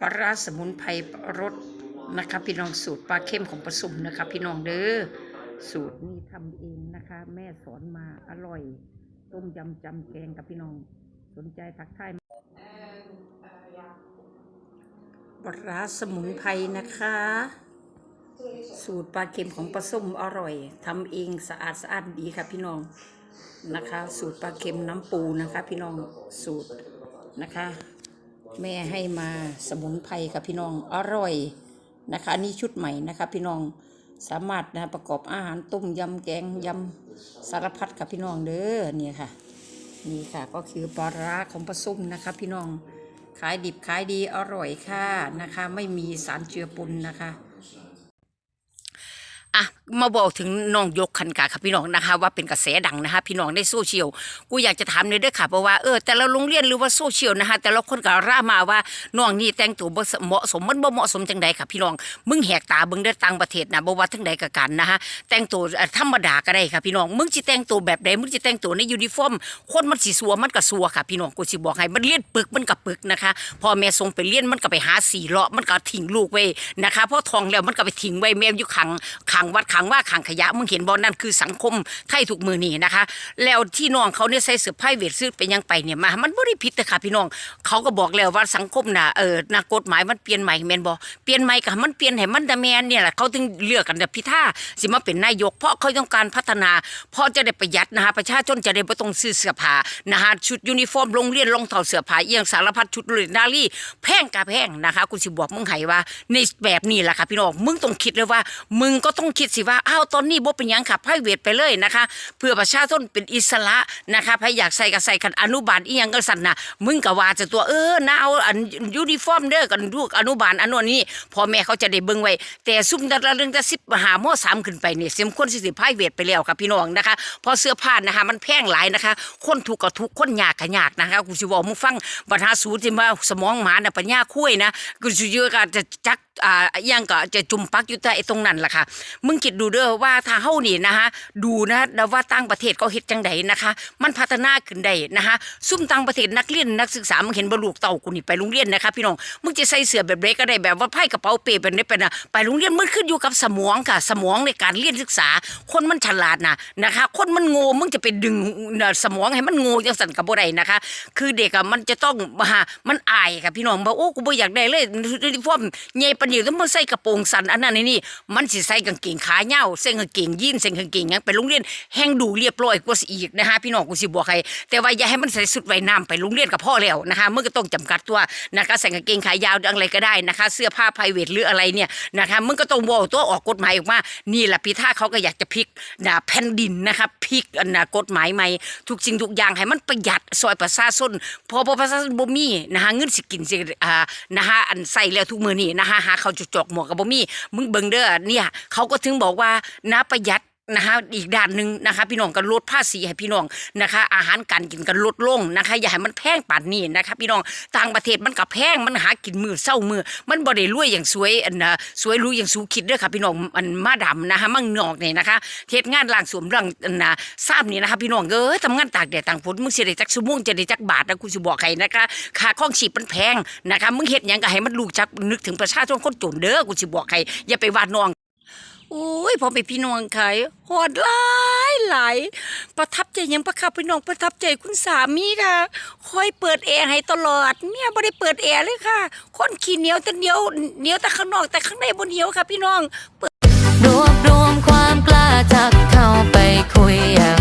ปลาร้าสมุนไพรรสนะคะพี่น้องสูตรปลาเข้มของประสุมนะคะพี่น้องเด้อสูตรนี้ทำเองนะคะ แม่สอนมาอร่อย ต้มยำจำแกงกับพี่น้องสนใจทักทายปลาร้าสมุนไพรนะคะ สูตรปลาเค็มของปลาส้มอร่อยทำเองสะอาดสะอาดดีค่ะพี่น้องนะคะ สูตรปลาเค็มน้ำปูนะคะ พี่น้องสูตรนะคะ แม่ให้มาสมุนไพรค่ะพี่น้องอร่อยนะคะอันนี่ชุดใหม่นะคะ พี่น้องสามารถนะประกอบอาหารต้มยำแกงยำสารพัดค่ะพี่น้องเด้อเนี่ยค่ะ นี่ค่ะก็คือปลาร้าของปลาส้มนะคะ พี่น้องขายดิบขายดีอร่อยค่ะนะคะ ไม่มีสารเจือปนนะคะอะ มาบอกถึงน้องยกคันกาค่ะพี่น้องนะคะ ว่าเป็นกระแสดังนะคะ พี่น้องในโซเชียลกูอยากจะถามเลยเด้วยค่ะเพราะว่าเออแต่ละโรงเรียนหรือว่าโซเชียลนะคะ แต่ละคนก็ร่ามาว่าน้องนี่แต่งตัวเหมาะสมมันบ่เหมาะสมจังใดค่ะพี่น้องมึงแหกตาเบิ่งได้ต่างประเทศนะบ่ว่าทั้งใดก็กันนะคะแต่งตัวธรรมดาก็ได้ค่ะพี่น้องมึงสิแต่งตัวแบบใดมึงสิแต่งตัวในยูนิฟอร์มคนมันสิสัวมันก็สัวค่ะพี่น้องกูสิบอกให้มันเรียนปึกมันก็ปึกนะคะพอแม่ส่งไปเรียนมันก็ไปหาสีเลาะมันก็ทิ้งลูกไว้นะคะพอทองแล้วมันก็ไปทิ้งไว้แม่อยู่ขังขังวัดขังว่าขังขยะมึงเห็นบ่นั่นคือสังคมไทยทุกมือนี่นะคะ แล้วที่น้องเขาเนี่ยใส่เสื้อผ้าเวทซื้อเป็นยังไปเนี่ยมา มันบ่ได้ผิดแต่ค่ะพี่น้อง เขาก็บอกแล้วว่าสังคมน่ะเออน่ะกฎหมายมันเปลี่ยนใหม่แมนบ่เปลี่ยนใหม่ก็ให้มันเปลี่ยนให้มันดะแมนเนี่ยแหละเขาถึงเลือกกันแต่พิธาสิมาเป็นนายก เพราะเขาต้องการพัฒนาเพราะจะได้ประหยัดนะคะประชาชนจะได้บ่ต้องซื้อเสื้อผ้านะคะชุดยูนิฟอร์มโรงเรียนรองเท้าเสื้อผ้าเอียงสารพัดชุดเลยนาลีแพงกะแพงนะคะกูสิบอกมึงให้ว่าในแบบนี้แหละค่ะพี่น้องมึงต้องคิดเลยว่า มึงก็ต้องคิดสิว่าว่าอ้าวตอนนี้บ่เป็นยังค่ะไพรเวทไปเลยนะคะ เพื่อประชาชนเป็นอิสระนะคะใครอยากใส่ก็ใส่กันอนุบาลอีหยังก็สั่นนะมึงก็ว่าจะตัวเออนะเอาอันยูนิฟอร์มเด้อกันลูกอนุบาลอันนู้นนี้พ่อแม่เขาจะได้เบิ่งไว้ แต่ซุ่มแต่ละเรื่องแต่สิบหาโมสามขึ้นไปเนี่ยสมควรสิสิไพรเวทไปแล้วค่ะพี่น้องนะคะพอเสื้อผ้านะคะมันแพงหลายนะคะ คนถูกก็ทุกคนยากก็ยากนะคะกูสิบอกมึงฟังปัญหาสูตรที่มาสมองหมาน่ะปัญญาคุ้ยนะกูสิเยอะก็จะจักอ่ายังก็จะจุ่มปักอยู่แต่ไอ้ตรงนั้นล่ะค่ะมึงคิดดูเด้อว่าถ้าเฮานี่นะคะดูนะแล้วว่าต่างประเทศเขาเฮ็ดจังไดนะคะ มันพัฒนาขึ้นได้นะคะซุ่มต่างประเทศนักเรียนนักศึกษามึงเห็นบ่ลูกเต่ากูนี่ไปโรงเรียนนะคะพี่น้องมึงจะใส่เสื้อแบบเล็กก็ได้แบบว่าไพ่กระเป๋าเป้เป็นได้เป็นนะไปโรงเรียนมันขึ้นอยู่กับสมองค่ะ สมองในการเรียนศึกษา คนมันฉลาดนะนะคะ คนมันโง่มึงจะไปดึงสมองให้มันโง่จังสั่นกับบ่ได้นะคะ คือเด็กอะมันจะต้องมามันอายค่ะพี่น้องบอกโอ้กูบ่อยากได้เลยยูนิฟอมใหญ่ปานนี้ต้องมาใส่กระโปรงสั้นอันนั้นนนี่มันสิใส่กางเกงขายาวใส่กางเกงยีนใส่กางเกงยังไปโรงเรียนแห้งดูเรียบร้อยกว่าสิอีกนะคะพี่น้องกูสิบอกให้แต่ว่าอย่าให้มันใส่สุดไว่ายน้ำไปโรงเรียนกับพ่อแล้วนะคะมึงก็ต้องจำกัดตัวนะคะใส่กางเกงขายาวอะไรก็ได้นะคะ เสื้อผ้าไพรเวทหรืออะไรเนี่ยนะคะมึงก็ต้องบอกตัวออกกฎหมายออกมานี่แหละพิธาเขาก็อยากจะพลิกนะแผ่นดินนะคะพลิกนะกฎหมายใหม่ทุกสิ่งทุกอย่างให้มันประหยัดซอยประชาชนพอพอประชาชนบ่มีนะคะเงินสิกินสิอ่านะคะอันใส่แล้วทุกมือนี้นะคะหาเขาจุกจอกหมวกกับบ่มีมึงเบิ่งเด้อเนี่ยเขาก็ถึงบอกว่านะประหยัดนะคะอีกด้านหนึ่งนะคะพี่น้องก็ลดภาษีให้พี่น้องนะคะ อาหารการกินก็ลดลงนะคะ อย่าให้มันแพงป่านนี้นะคะ พี่น้องต่างประเทศมันก็แพงมันหากินมือเศร้ามือ มันบ่ได้รวยอย่างสวยอันนะสวยรู้อย่างสูคิดด้อค่ะพี่น้องอันมาดำนะคะมั่งนอกเนี่ยนะคะเทศงานล่างสวมเรื่องอันนะทราบนี่นะคะ พี่น้องเอ้ยทำงานตากแดดต่างฝนมึงเสิได้จักชั่วโมงจะได้จักบาทนะกูสิบอกให้นะคะค่าข้องชีพมันแพงนะคะมึงเฮ็ดหยังก็ให้มันรู้จักนึกถึงประชาชนคนจนเด้อกูสิบอกให้อย่าไปว่าน้อง อุ้ยพอไปพี่น้องขายหอดหลายหลายประทับใจยังประคับพี่น้องประทับใจคุณสามีค่ะคอยเปิดแอร์ให้ตลอดเนี่ยไม่ได้เปิดแอร์เลยค่ะ คนขี้เหนียวแต่เหนียวเหนียวแต่ข้างนอกแต่ข้างในบนเหนียวค่ะ พี่น้องรวบรวมความกล้าจักเข้าไปคุยอย่าง